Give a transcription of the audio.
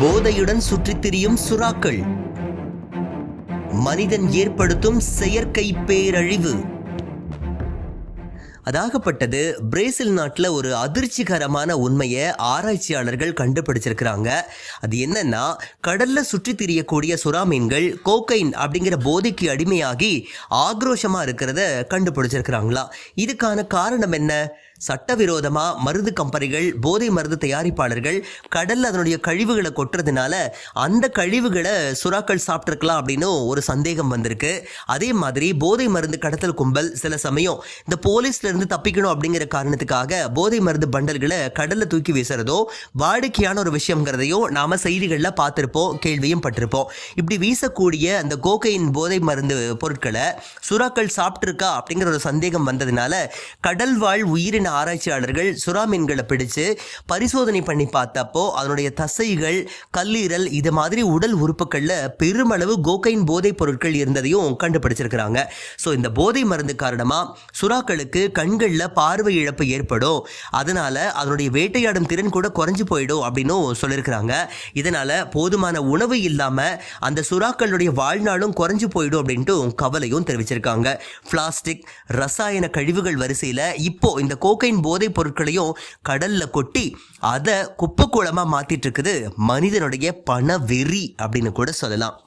போதையுடன் சுற்றித் திரியும் சுறாக்கள். மனிதன் ஏற்படுத்தும் செயற்கை பேரழிவு. அதாகப்பட்டது பிரேசில் நாட்டில் ஒரு அதிர்ச்சிகரமான உண்மையை ஆராய்ச்சியாளர்கள் கண்டுபிடிச்சிருக்கிறாங்க. அது என்னன்னா கடல்ல சுற்றி திரியக்கூடிய சுறா மீன்கள் கோக்கைன் அப்படிங்கிற போதைக்கு அடிமையாகி ஆக்ரோஷமா இருக்கிறத கண்டுபிடிச்சிருக்கிறாங்களா? இதுக்கான காரணம் என்ன? சட்டவிரோதமா மருந்து கம்பெனிகள் போதை மருந்து தயாரிப்பாளர்கள் கடல்ல அதனுடைய கழிவுகளை கொட்டுறதுனால அந்த கழிவுகளை சுறாக்கள் சாப்பிட்ருக்கலாம் அப்படின்னு ஒரு சந்தேகம் வந்திருக்கு. அதே மாதிரி போதை மருந்து கடத்தல் கும்பல் சில சமயம் இந்த போலீஸ்ல இருந்து தப்பிக்கணும் அப்படிங்கிற காரணத்துக்காக போதை மருந்து பண்டல்களை கடல்ல தூக்கி வீசுறதோ வாடிக்கையான ஒரு விஷயங்கிறதையும் நாம செய்திகளில் பார்த்துருப்போம் கேள்வியும் பட்டிருப்போம். இப்படி வீசக்கூடிய அந்த கோகையின் போதை மருந்து பொருட்களை சுறாக்கள் சாப்பிட்ருக்கா அப்படிங்கிற ஒரு சந்தேகம் வந்ததுனால கடல் வாழ் உயிரின ஆராய்ச்சியாளர்கள் சுறா மீன்களை பிடிச்சு பரிசோதனை பண்ணி பார்த்தப்போ அதனுடைய தசைகள் கல்லீரல் இது மாதிரி உடல் உறுப்புகளில் பெருமளவு கோகைன் போதைப் பொருட்கள் இருந்ததையும் கண்டுபிடிச்சிருக்கிறாங்க. ஸோ இந்த போதை மருந்து காரணமாக சுறாக்களுக்கு கண்களில் பார்வை இழப்பு ஏற்படும். அதனால அதனுடைய வேட்டையாடும் திறன் கூட குறைஞ்சு போயிடும் அப்படின்னும் சொல்லியிருக்கிறாங்க. இதனால போதுமான உணவு இல்லாமல் அந்த சுறாக்களுடைய வாழ்நாளும் குறைஞ்சு போயிடும் அப்படின்ட்டு கவலையும் தெரிவிச்சிருக்காங்க. பிளாஸ்டிக் ரசாயன கழிவுகள் வரிசையில் இப்போ இந்த கோக்கைன் போதைப் பொருட்களையும் கடல்ல கொட்டி அதை குப்பைக்கூளமா மாத்திட்டு இருக்குது. மனிதனுடைய பண வெறி அப்படின்னு கூட சொல்லலாம்.